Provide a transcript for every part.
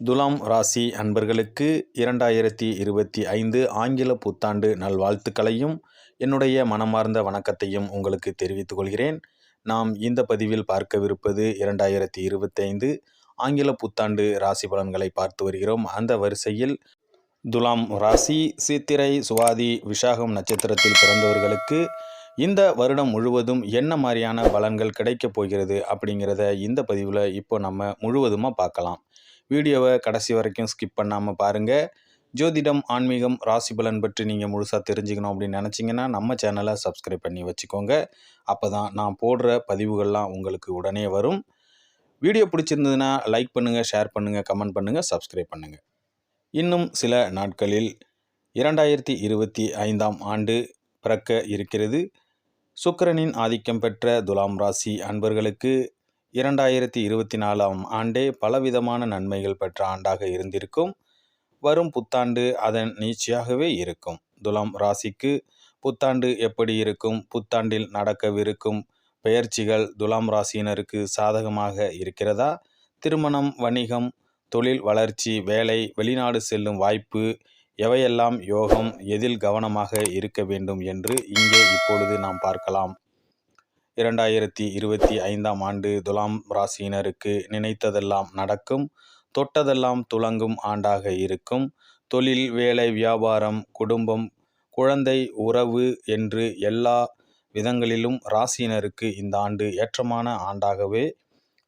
துலாம் ராசி அன்பர்களுக்கு இரண்டாயிரத்தி இருபத்தி ஐந்து ஆங்கில புத்தாண்டு நல்வாழ்த்துக்களையும் என்னுடைய மனமார்ந்த வணக்கத்தையும் உங்களுக்கு தெரிவித்துக் கொள்கிறேன். நாம் இந்த பதிவில் பார்க்கவிருப்பது இரண்டாயிரத்தி இருபத்தைந்து ஆங்கில புத்தாண்டு ராசி பலன்களை பார்த்து வருகிறோம். அந்த வரிசையில் துலாம் ராசி சித்திரை சுவாதி விஷாகம் நட்சத்திரத்தில் பிறந்தவர்களுக்கு இந்த வருடம் முழுவதும் என்ன மாதிரியான பலன்கள் கிடைக்கப் போகிறது அப்படிங்கிறத இந்த பதிவில் இப்போ நம்ம முழுவதுமாக பார்க்கலாம். வீடியோவை கடைசி வரைக்கும் ஸ்கிப் பண்ணாமல் பாருங்கள் ஜோதிடம் ஆன்மீகம் ராசி பலன் பற்றி நீங்கள் முழுசாக தெரிஞ்சுக்கணும் அப்படின்னு நினச்சிங்கன்னா நம்ம சேனலை சப்ஸ்கிரைப் பண்ணி வச்சுக்கோங்க. அப்போ தான் நான் போடுற பதிவுகள்லாம் உங்களுக்கு உடனே வரும். வீடியோ பிடிச்சிருந்ததுன்னா லைக் பண்ணுங்கள் ஷேர் பண்ணுங்கள் கமெண்ட் பண்ணுங்கள் சப்ஸ்கிரைப் பண்ணுங்கள் இன்னும் சில நாட்களில் இரண்டாயிரத்தி இருபத்தி ஐந்தாம் ஆண்டு பிறக்க இருக்கிறது. சுக்கரனின் ஆதிக்கம் பெற்ற துலாம் ராசி அன்பர்களுக்கு இரண்டாயிரத்தி இருபத்தி நாலாம் ஆண்டே பலவிதமான நன்மைகள் பெற்ற ஆண்டாக இருந்திருக்கும். வரும் புத்தாண்டு அதன் நீச்சியாகவே இருக்கும். துலாம் ராசிக்கு புத்தாண்டு எப்படி இருக்கும்? புத்தாண்டில் நடக்கவிருக்கும் பெயர்ச்சிகள் துலாம் ராசியினருக்கு சாதகமாக இருக்கிறதா? திருமணம் வணிகம் தொழில் வளர்ச்சி வேலை வெளிநாடு செல்லும் வாய்ப்பு எவையெல்லாம் யோகம் எதில் கவனமாக இருக்க வேண்டும் என்று இங்கே இப்பொழுது நாம் பார்க்கலாம். இரண்டாயிரத்தி இருபத்தி ஐந்தாம் ஆண்டு துலாம் ராசியினருக்கு நினைத்ததெல்லாம் நடக்கும் தொட்டதெல்லாம் துளங்கும் ஆண்டாக இருக்கும். தொழில் வேலை வியாபாரம் குடும்பம் குழந்தை உறவு என்று எல்லா விதங்களிலும் ராசியினருக்கு இந்த ஆண்டு ஏற்றமான ஆண்டாகவே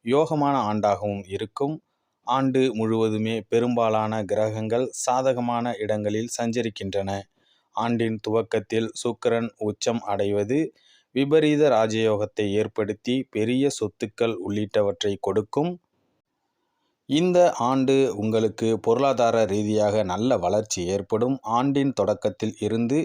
யோகமான ஆண்டாகவும் இருக்கும். ஆண்டு முழுவதுமே பெரும்பாலான கிரகங்கள் சாதகமான இடங்களில் சஞ்சரிக்கின்றன. ஆண்டின் துவக்கத்தில் சுக்கிரன் உச்சம் அடைவது விபரீத ராஜயோகத்தை ஏற்படுத்தி பெரிய சொத்துக்கள் உள்ளிட்டவற்றை கொடுக்கும். இந்த ஆண்டு உங்களுக்கு பொருளாதார ரீதியாக நல்ல வளர்ச்சி ஏற்படும். ஆண்டின் தொடக்கத்தில் இருந்து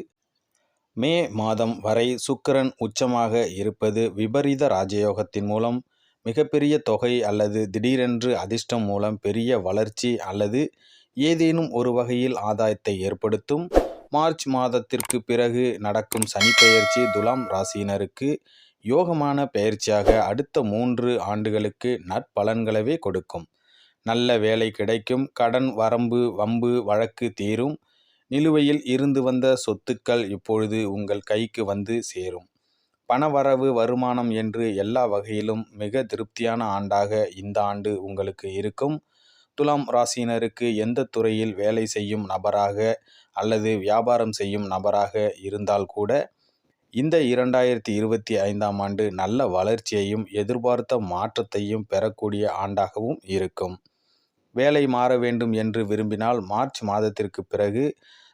மே மாதம் வரை சுக்கிரன் உச்சமாக இருப்பது விபரீத ராஜயோகத்தின் மூலம் மிகப்பெரிய தொகை அல்லது திடீரென்று அதிர்ஷ்டம் மூலம் பெரிய வளர்ச்சி அல்லது ஏதேனும் ஒரு வகையில் ஆதாயத்தை ஏற்படுத்தும். மார்ச் மாதத்திற்கு பிறகு நடக்கும் சனிப்பெயர்ச்சி துலாம் ராசியினருக்கு யோகமான பெயர்ச்சியாக அடுத்த மூன்று ஆண்டுகளுக்கு நற்பலன்களவே கொடுக்கும். நல்ல வேலை கிடைக்கும் கடன் வரம்பு வம்பு வழக்கு தீரும். நிலுவையில் இருந்து வந்த சொத்துக்கள் இப்பொழுது உங்கள் கைக்கு வந்து சேரும். பணவரவு வருமானம் என்று எல்லா வகையிலும் மிக திருப்தியான ஆண்டாக இந்த ஆண்டு உங்களுக்கு இருக்கும். துலாம் ராசியினருக்கு எந்த துறையில் வேலை செய்யும் நபராக அல்லது வியாபாரம் செய்யும் நபராக இருந்தால் கூட இந்த இரண்டாயிரத்தி இருபத்தி ஐந்தாம் ஆண்டு நல்ல வளர்ச்சியையும் எதிர்பார்த்த மாற்றத்தையும் பெறக்கூடிய ஆண்டாகவும் இருக்கும். வேலை மாற வேண்டும் என்று விரும்பினால் மார்ச் மாதத்திற்கு பிறகு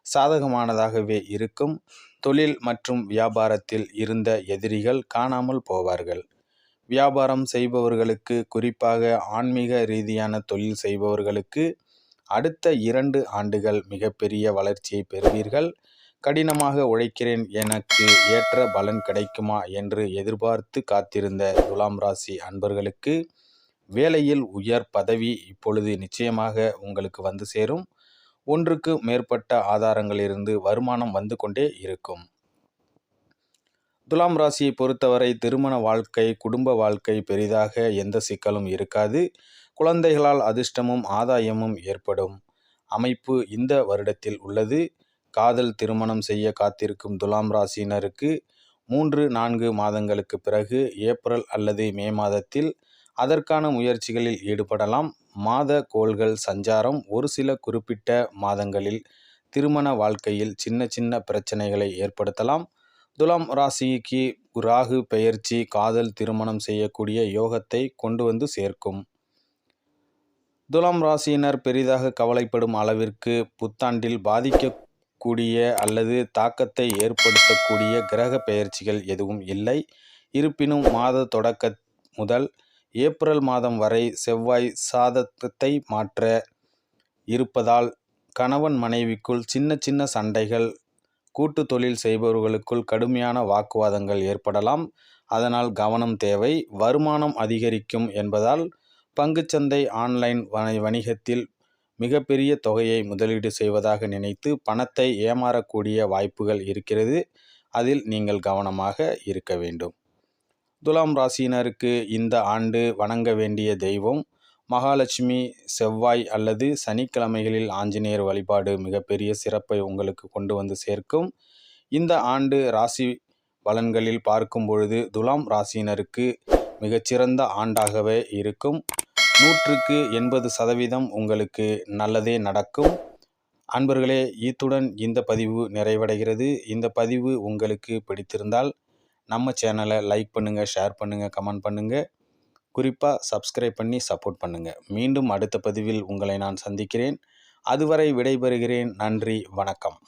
சாதகமானதாகவே இருக்கும். தொழில் மற்றும் வியாபாரத்தில் இருந்த எதிரிகள் காணாமல் போவார்கள். வியாபாரம் செய்பவர்களுக்கு குறிப்பாக ஆன்மீக ரீதியான தொழில் செய்பவர்களுக்கு அடுத்த இரண்டு ஆண்டுகள் மிகப்பெரிய வளர்ச்சியை பெறுவீர்கள். கடினமாக உழைக்கிறேன் எனக்கு ஏற்ற பலன் கிடைக்குமா என்று எதிர்பார்த்து காத்திருந்த துலாம் ராசி அன்பர்களுக்கு வேலையில் உயர் பதவி இப்பொழுது நிச்சயமாக உங்களுக்கு வந்து சேரும். ஒன்றுக்கு மேற்பட்ட ஆதாரங்களிலிருந்து வருமானம் வந்து கொண்டே இருக்கும். துலாம் ராசியை பொறுத்தவரை திருமண வாழ்க்கை குடும்ப வாழ்க்கை பெரிதாக எந்த சிக்கலும் இருக்காது. குழந்தைகளால் அதிர்ஷ்டமும் ஆதாயமும் ஏற்படும். அமைப்பு இந்த வருடத்தில் உள்ளது. காதல் திருமணம் செய்ய காத்திருக்கும் துலாம் ராசியினருக்கு மூன்று நான்கு மாதங்களுக்கு பிறகு ஏப்ரல் அல்லது மே மாதத்தில் அதற்கான முயற்சிகளில் ஈடுபடலாம். மாத கோள்கள் சஞ்சாரம் ஒரு சில குறிப்பிட்ட மாதங்களில் திருமண வாழ்க்கையில் சின்ன சின்ன பிரச்சனைகளை ஏற்படுத்தலாம். துலாம் ராசிக்கு ராகு பெயர்ச்சி காதல் திருமணம் செய்யக்கூடிய யோகத்தை கொண்டு வந்து சேர்க்கும். துலாம் ராசியினர் பெரிதாக கவலைப்படும் அளவிற்கு புத்தாண்டில் பாதிக்கக்கூடிய அல்லது தாக்கத்தை ஏற்படுத்தக்கூடிய கிரக பெயர்ச்சிகள் எதுவும் இல்லை. இருப்பினும் மாத தொடக்க முதல் ஏப்ரல் மாதம் வரை செவ்வாய் சாதத்தை மாற்ற இருப்பதால் கணவன் மனைவிக்குள் சின்ன சின்ன சண்டைகள் கூட்டு தொழில் செய்பவர்களுக்குள் கடுமையான வாக்குவாதங்கள் ஏற்படலாம். அதனால் கவனம் தேவை. வருமானம் அதிகரிக்கும் என்பதால் பங்குச்சந்தை ஆன்லைன் வணிகத்தில் மிகப்பெரிய தொகையை முதலீடு செய்வதாக நினைத்து பணத்தை ஏமாறக்கூடிய வாய்ப்புகள் இருக்கிறது. அதில் நீங்கள் கவனமாக இருக்க வேண்டும். துலாம் ராசியினருக்கு இந்த ஆண்டு வணங்க வேண்டிய தெய்வம் மகாலட்சுமி செவ்வாய் அல்லது சனிக்கிழமைகளில் ஆஞ்சநேயர் வழிபாடு மிகப்பெரிய சிறப்பை உங்களுக்கு கொண்டு வந்து சேர்க்கும். இந்த ஆண்டு ராசி பலன்களில் பார்க்கும் பொழுது துலாம் ராசியினருக்கு மிகச்சிறந்த ஆண்டாகவே இருக்கும். நூற்றுக்கு எண்பது சதவீதம் உங்களுக்கு நல்லதே நடக்கும். அன்பர்களே இத்துடன் இந்த பதிவு நிறைவடைகிறது. இந்த பதிவு உங்களுக்கு பிடித்திருந்தால் நம்ம சேனலை லைக் பண்ணுங்கள் ஷேர் பண்ணுங்கள் கமெண்ட் பண்ணுங்கள் குறிப்பாக சப்ஸ்கிரைப் பண்ணி சப்போர்ட் பண்ணுங்கள் மீண்டும் அடுத்த பதிவில் உங்களை நான் சந்திக்கிறேன். அதுவரை விடைபெறுகிறேன். நன்றி. வணக்கம்.